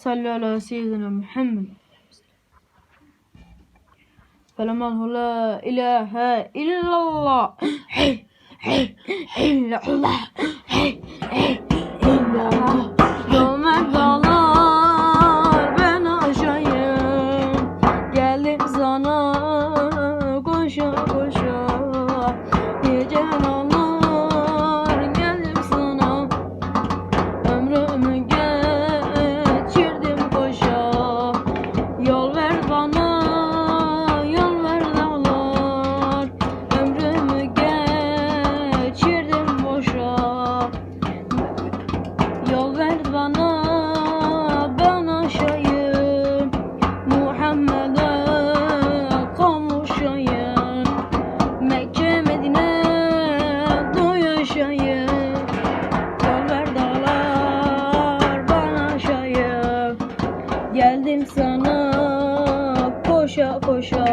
صل على سيدنا محمد فلما لا إله إلا الله حي حي إلا الله حي حي إلا الله يوم dağlar ben aşayım Geldim sana koşa koşa Yol ver bana, ben Muhammed'e kavuşayım. Mekke, Medine doyuşayım. Yol ver dağlar, ben Geldim sana koşa koşa